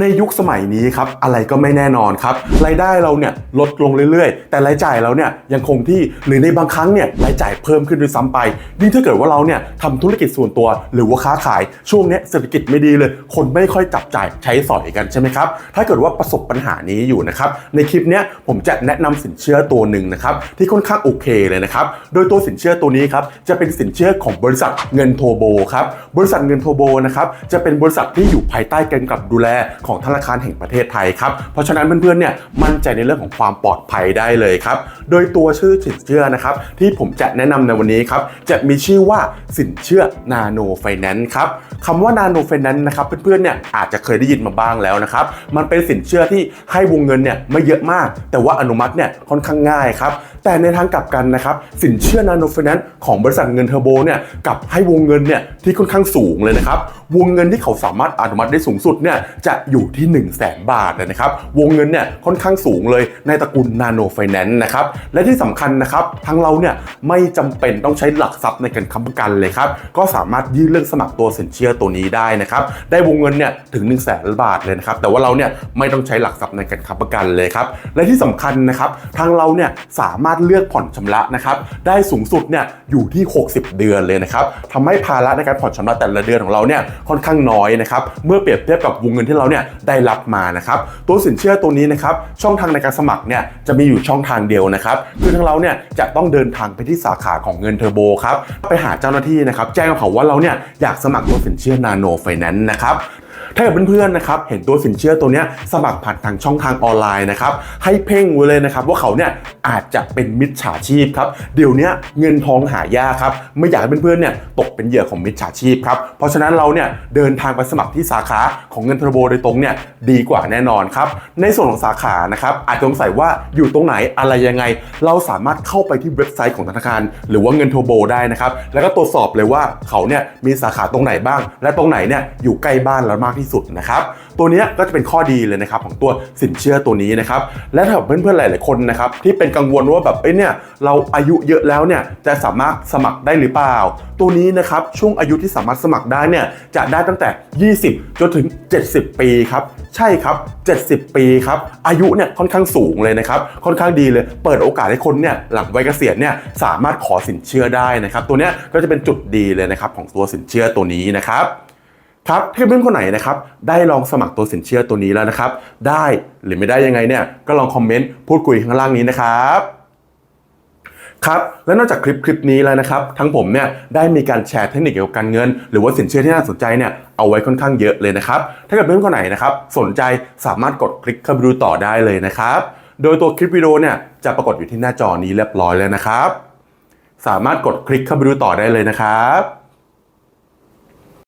ในยุคสมัยนี้ครับอะไรก็ไม่แน่นอนครับรายได้เราเนี่ยลดลงเรื่อยๆ แต่รายจ่ายเราเนี่ยยังคงที่หรือในบางครั้งเนี่ยรายจ่ายเพิ่มขึ้นด้วยซ้ำไปยิ่งถ้าเกิดว่าเราเนี่ยทำธุรกิจส่วนตัว หรือว่าค้าขายช่วงเนี้ยเศรษฐกิจไม่ดีเลย คนไม่ค่อยจับจ่ายใช้สอยกันใช่ไหมครับถ้าเกิดว่าประสบปัญหานี้อยู่นะครับในคลิปเนี้ยผมจะแนะนำสินเชื่อตัวหนึ่งนะครับที่ค่อนข้างโอเคเลยนะครับโดยตัวสินเชื่อตัวนี้ครับจะเป็นสินเชื่อของบริษัทเงินโทโบครับบริษัทเงินโทโบนะครับจะเป็นบริษัทที่อยู่ภายใต้การกำกับดูแลของธนาคารแห่งประเทศไทยครับ เพราะฉะนั้นเพื่อนๆเนี่ยมั่นใจในเรื่องของความปลอดภัยได้เลยครับ โดยตัวชื่อสินเชื่อนะครับที่ผมจะแนะนำในวันนี้ครับจะมีชื่อว่าสินเชื่อนาโนไฟแนนซ์ครับคำว่านาโนไฟแนนซ์นะครับเพื่อนๆเนี่ยอาจจะเคยได้ยินมาบ้างแล้วนะครับมันเป็นสินเชื่อที่ให้วงเงินเนี่ยไม่เยอะมาก แต่ว่าอนุมัติเนี่ยค่อนข้างง่ายครับแต่ในทางกลับกันนะครับสินเชื่อนาโนไฟแนนซ์ของบริษัทเงินเทอร์โบเนี่ยกับให้วงเงินเนี่ยที่ค่อนข้างสูงเลยนะครับวงเงินที่เขาสามารถอนุมัติได้สูงสุดเนี่ยจะอยู่ที่ 1 0 0 0 0แบาทนะครับ วงเงินเนี่ยค่อนข้างสูงเลยในตระกูลนาโนไฟแนนซ์นะครับ และที่สำคัญนะครับทางเราเนี่ยไม่จำเป็นต้องใช้หลักทรัพย์ในการค้ำประกันเลยครับ ก็สามารถยื่นเรื่องสมัครตัวสินเชื่อตัวนี้ได้นะครับ ได้วงเงินเนี่ยถึง 1 0 0 0 0แบาทเลยนะครับ แต่ว่าเราเนี่ยไม่ต้องใช้หลักทรัพย์ในการค้ำประกันเลยครับ และที่สำคัญนะครับทางเราเนี่ยสามารถเลือกผ่อนชำระนะครับได้สูงสุดเนี่ยอยู่ที่ 60 เดือนเลยนะครับทำให้ภาระในการผ่อนชำระแต่ละเดือนของเราเนี่ยค่อนข้างน้อยนะครับเมื่อเปรียบเทียบกับวงเงินที่เราเนี่ยได้รับมานะครับตัวสินเชื่อตัวนี้นะครับช่องทางในการสมัครเนี่ยจะมีอยู่ช่องทางเดียวนะครับคือทางเราเนี่ยจะต้องเดินทางไปที่สาขาของเงินเทอร์โบครับไปหาเจ้าหน้าที่นะครับแจ้งเขาว่าเราเนี่ยอยากสมัครตัวสินเชื่อนาโนไฟแนนซ์นะครับ ถ้าเกิดเพื่อนๆนะครับเห็นตัวสินเชื่อตัวนี้สมัครผ่านทางช่องทางออนไลน์นะครับให้เพ่งไว้เลยนะครับว่าเขาเนี่ยอาจจะเป็นมิจฉาชีพครับเดี๋ยวนี้เงินทองหายากครับไม่อยากให้เพื่อนๆเนี่ยตกเป็นเหยื่อของมิจฉาชีพครับเพราะฉะนั้นเราเนี่ยเดินทางไปสมัครที่สาขาของเงินทรโบโดยตรงเนี่ยดีกว่าแน่นอนครับในส่วนของสาขานะครับอาจจะสงสัยว่าอยู่ตรงไหนอะไรยังไง เราสามารถเข้าไปที่เว็บไซต์ของธนาคาร หรือว่าเงินเทรโบได้นะครับแล้วก็ตรวจสอบเลยว่าเขาเนี่ยมีสาขาตรงไหนบ้าง และตรงไหนเนี่ยอยู่ใกล้บ้านเรามากที่สุดนะครับ ตัวนี้ก็จะเป็นข้อดีเลยนะครับของตัวสินเชื่อตัวนี้นะครับ และถ้าเพื่อนๆหลายๆคนนะครับที่เป็นกังวลว่าแบบเอ้ยเนี่ยเราอายุเยอะแล้วเนี่ยจะสามารถสมัครได้หรือเปล่า ตัวนี้นะครับช่วงอายุที่สามารถสมัครได้เนี่ยจะได้ตั้งแต่ 20 จนถึง 70 ปีครับใช่ครับ 70 ปีครับ อายุเนี่ยค่อนข้างสูงเลยนะครับ ค่อนข้างดีเลย เปิดโอกาสให้คนเนี่ยหลังวัยเกษียณเนี่ยสามารถขอสินเชื่อได้นะครับ ตัวเนี้ยก็จะเป็นจุดดีเลยนะครับของตัวสินเชื่อตัวนี้นะครับ ครับถ้าเพื่อนคนไหนนะครับได้ลองสมัครตัวสินเชื่อตัวนี้แล้วนะครับ ได้หรือไม่ได้ยังไงเนี่ยก็ลองคอมเมนต์พูดคุยข้างล่างนี้นะครับครับและนอกจากคลิปคลิปนี้แล้วนะครับ ทั้งผมเนี่ยได้มีการแชร์เทคนิคเกี่ยวกับการเงิน หรือว่าสินเชื่อที่น่าสนใจเนี่ยเอาไว้ค่อนข้างเยอะเลยนะครับ ถ้าเกิดเพื่อนคนไหนนะครับสนใจสามารถกดคลิกเข้าไปดูต่อได้เลยนะครับ โดยตัวคลิปวิดีโอเนี่ยจะปรากฏอยู่ที่หน้าจอนี้เรียบร้อยแล้วนะครับ สามารถกดคลิกเข้าไปดูต่อได้เลยนะครับ